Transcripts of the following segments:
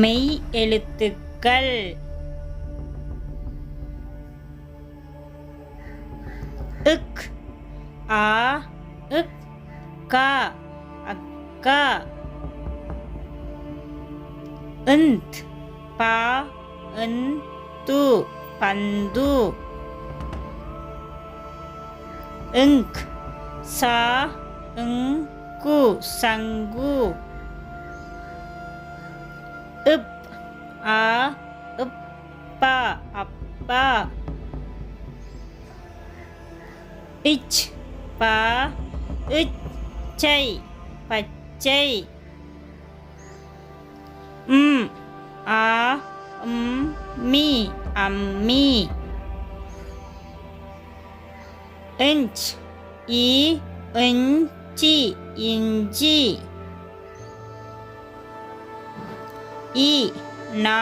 மெய் எழுத்துக்கள் இக் ஆ இக் கா அக்கா இந்த் பா இந்து பந்து இங்க் சா இங்கு சங்கு இப் ஆ இப்பா அப்பா இச் பா இச்சை பச்சை ம் ஆ ம் மீ அம்மி இஞ்ச் இ இஞ்சி இஞ்சி இ நா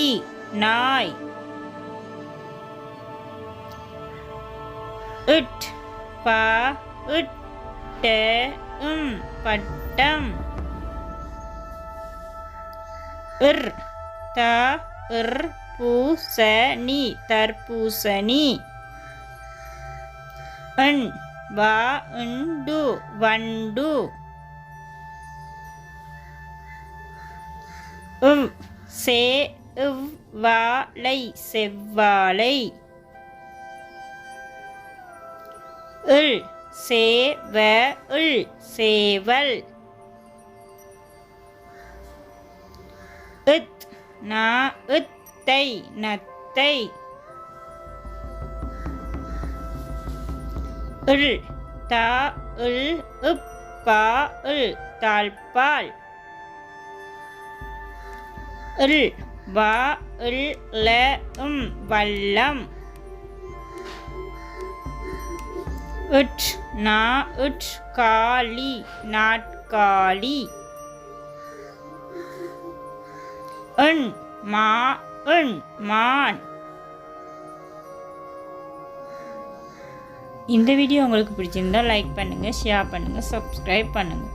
இ நாய். இட் ப இட்ட உம் பட்டம். இர் த இர் பூசணி தர்பூசணி இன் வா இண்டு வண்டு. உவ் சே இவ் வாழை செவ்வாழை. இல் சேவ இல் சேவல். இத் நா இத்தை நத்தை. இல் தா இல் இப்பா இல் தாழ்பால். இல் வா இல் ல உம் வல்லம். இட் நா இட் காளி நாட்காலி. எண் மா எண் மான். இந்த வீடியோ உங்களுக்கு பிடிச்சிருந்தா லைக் பண்ணுங்கள் ஷேர் பண்ணுங்கள் சப்ஸ்கிரைப் பண்ணுங்கள்